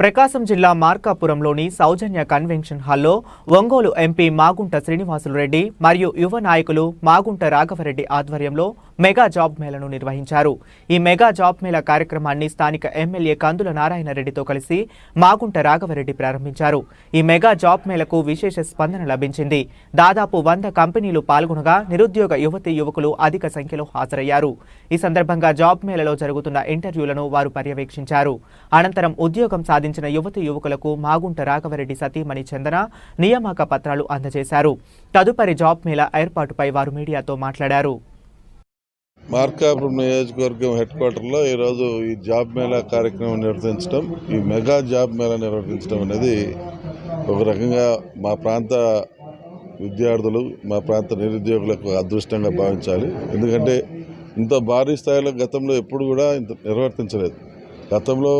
ప్రకాశం జిల్లా మార్కాపురంలోని సౌజన్య కన్వెన్షన్ హాల్లో ఒంగోలు ఎంపీ మాగుంట శ్రీనివాసులు రెడ్డి మరియు యువ నాయకులు మాగుంట రాఘవరెడ్డి ఆధ్వర్యంలో మెగా జాబ్ మేళను నిర్వహించారు. ఈ మెగా జాబ్ మేళ కార్యక్రమాన్ని స్థానిక ఎమ్మెల్యే కందుల నారాయణరెడ్డితో కలిసి మాగుంట రాఘవరెడ్డి ప్రారంభించారు. ఈ మెగా జాబ్ మేళకు విశేష స్పందన లభించింది. దాదాపు వంద కంపెనీలు పాల్గొనగా నిరుద్యోగ యువతి యువకులు అధిక సంఖ్యలో హాజరయ్యారు. ఈ సందర్భంగా జాబ్ మేళలో జరుగుతున్న ఇంటర్వ్యూలను వారు పర్యవేక్షించారు. అనంతరం ఉద్యోగం సాధించారు సంప్రదించిన యువతి యువకులకు మాగుంట రాఘవరెడ్డి సతీమణి చందన నియామక పత్రాలు అందజేశారు. తదుపరి జాబ్ మేళా ఏర్పాటుపై వారు మీడియాతో మాట్లాడారు. మార్కాపురం నియోజకవర్గం హెడ్ క్వార్టర్లో ఈరోజు ఈ జాబ్ మేళా కార్యక్రమం నిర్వహించడం ఈ మెగా జాబ్ మేళా నిర్వహించడం అనేది ఒక రకంగా మా ప్రాంత విద్యార్థులు మా ప్రాంత నిరుద్యోగులకు అదృష్టంగా భావించాలి. ఎందుకంటే ఇంత భారీ స్థాయిలో గతంలో ఎప్పుడు కూడా ఇంత నిర్వర్తించలేదు. గతంలో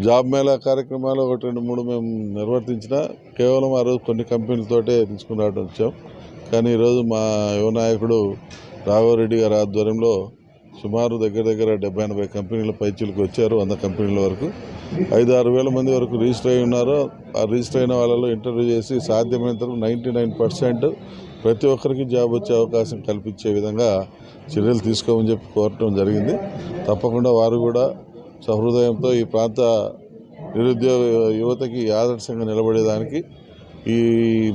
జాబ్ మేళా కార్యక్రమాలు ఒకటి రెండు మూడు మేము నిర్వర్తించిన కేవలం ఆ రోజు కొన్ని కంపెనీలతోటే తీసుకుని రావడం వచ్చాం. కానీ ఈరోజు మా యువ నాయకుడు రాఘవరెడ్డి గారి ఆధ్వర్యంలో సుమారు దగ్గర దగ్గర డెబ్బై ఎనభై కంపెనీల పైచీలకు వచ్చారు వంద కంపెనీల వరకు. ఐదు ఆరు వేల మంది వరకు రిజిస్టర్ అయి ఉన్నారు. ఆ రిజిస్టర్ అయిన వాళ్ళలో ఇంటర్వ్యూ చేసి సాధ్యమైనంత నైంటీ నైన్ పర్సెంట్ ప్రతి ఒక్కరికి జాబ్ వచ్చే అవకాశం కల్పించే విధంగా చర్యలు తీసుకోమని చెప్పి కోరటం జరిగింది. తప్పకుండా వారు కూడా సహృదయంతో ఈ ప్రాంత నిరుద్యోగ యువతకి ఆదర్శంగా నిలబడేదానికి ఈ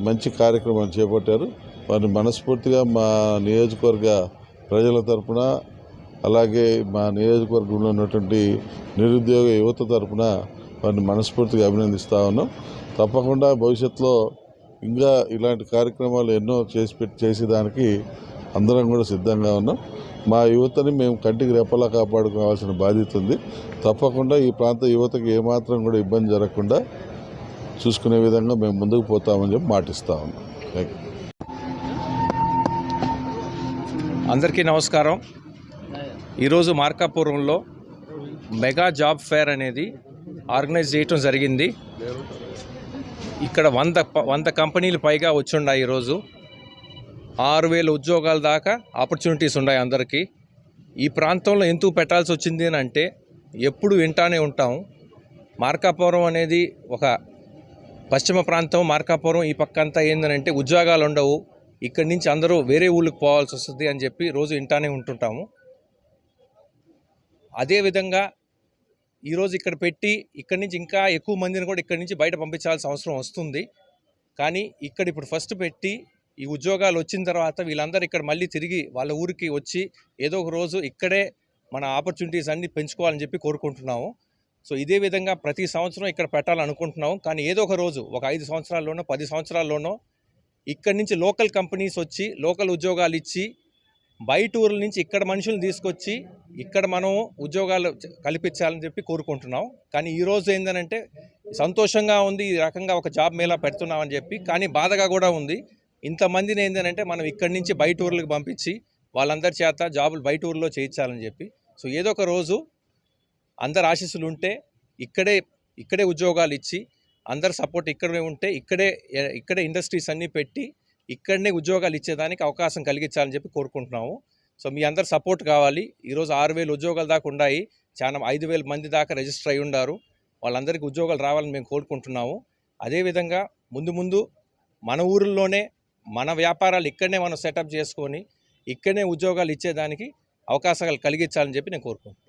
మంచి కార్యక్రమాన్ని చేపట్టారు. వారిని మనస్ఫూర్తిగా మా నియోజకవర్గ ప్రజల తరపున అలాగే మా నియోజకవర్గంలో ఉన్నటువంటి నిరుద్యోగ యువత తరపున వారిని మనస్ఫూర్తిగా అభినందిస్తూ ఉన్నాం. తప్పకుండా భవిష్యత్తులో ఇంకా ఇలాంటి కార్యక్రమాలు ఎన్నో చేసి పెట్టి చేసేదానికి అందరం కూడా సిద్ధంగా ఉన్నాం. మా యువతని మేము కంటికి రెప్పలా కాపాడుకోవాల్సిన బాధ్యత ఉంది. తప్పకుండా ఈ ప్రాంత యువతకి ఏమాత్రం కూడా ఇబ్బంది జరగకుండా చూసుకునే విధంగా మేము ముందుకు పోతామని చెప్పి మాటిస్తా ఉన్నాం. థ్యాంక్ యూ అందరికీ నమస్కారం. ఈరోజు మార్కాపురంలో మెగా జాబ్ ఫేర్ అనేది ఆర్గనైజ్ చేయటం జరిగింది. ఇక్కడ వంద వంద కంపెనీలు పైగా వచ్చున్నాయి ఈరోజు. ఆరు వేల ఉద్యోగాల దాకా ఆపర్చునిటీస్ ఉన్నాయి అందరికీ. ఈ ప్రాంతంలో ఎందుకు పెట్టాల్సి వచ్చింది అని అంటే ఎప్పుడు వింటానే ఉంటాం. మార్కాపురం అనేది ఒక పశ్చిమ ప్రాంతం. మార్కాపురం ఈ పక్క అంతా ఏంటంటే ఉద్యోగాలు ఉండవు. ఇక్కడి నుంచి అందరూ వేరే ఊళ్ళకి పోవాల్సి వస్తుంది అని చెప్పి రోజు వింటానే ఉంటుంటాము. అదేవిధంగా ఈరోజు ఇక్కడ పెట్టి ఇక్కడి నుంచి ఇంకా ఎక్కువ మందిని కూడా ఇక్కడి నుంచి బయట పంపించాల్సిన అవసరం వస్తుంది. కానీ ఇక్కడ ఇప్పుడు ఫస్ట్ పెట్టి ఈ ఉద్యోగాలు వచ్చిన తర్వాత వీళ్ళందరూ ఇక్కడ మళ్ళీ తిరిగి వాళ్ళ ఊరికి వచ్చి ఏదో ఒక రోజు ఇక్కడే మన ఆపర్చునిటీస్ అన్నీ పెంచుకోవాలని చెప్పి కోరుకుంటున్నాము. సో ఇదే విధంగా ప్రతి సంవత్సరం ఇక్కడ పెట్టాలనుకుంటున్నాము. కానీ ఏదో ఒక రోజు ఒక ఐదు సంవత్సరాల్లోనో పది సంవత్సరాల్లోనో ఇక్కడి నుంచి లోకల్ కంపెనీస్ వచ్చి లోకల్ ఉద్యోగాలు ఇచ్చి బయట ఊర్ల నుంచి ఇక్కడ మనుషులను తీసుకొచ్చి ఇక్కడ మనం ఉద్యోగాలు కల్పించాలని చెప్పి కోరుకుంటున్నాం కానీ ఈ రోజు ఏంటంటే సంతోషంగా ఉంది ఈ రకంగా ఒక జాబ్ మేళా పెడుతున్నామని చెప్పి కానీ బాధగా కూడా ఉంది. ఇంతమందిని ఏంటంటే మనం ఇక్కడి నుంచి బయట ఊర్లకు పంపించి వాళ్ళందరి చేత జాబులు బయట ఊర్లో చేయించాలని చెప్పి. సో ఏదో ఒక రోజు అందరు ఆశీస్సులు ఉంటే ఇక్కడే ఇక్కడే ఉద్యోగాలు ఇచ్చి అందరు సపోర్ట్ ఇక్కడే ఉంటే ఇక్కడే ఇక్కడే ఇండస్ట్రీస్ అన్నీ పెట్టి ఇక్కడనే ఉద్యోగాలు ఇచ్చేదానికి అవకాశం కలిగించాలని చెప్పి కోరుకుంటున్నాము. సో మీ అందరు సపోర్ట్ కావాలి. ఈరోజు ఆరు వేలు ఉద్యోగాలు దాకా ఉన్నాయి చాలా ఐదు వేల మంది దాకా రిజిస్టర్ అయి ఉన్నారు వాళ్ళందరికీ ఉద్యోగాలు రావాలని మేము కోరుకుంటున్నాము. అదేవిధంగా ముందు ముందు మన ఊరిలోనే మన వ్యాపారాలు ఇక్కడనే మనం సెటప్ చేసుకొని ఇక్కడనే ఉద్యోగాలు ఇచ్చేదానికి అవకాశాలు కలిగించాలని చెప్పి నేను కోరుకుంటున్నాను.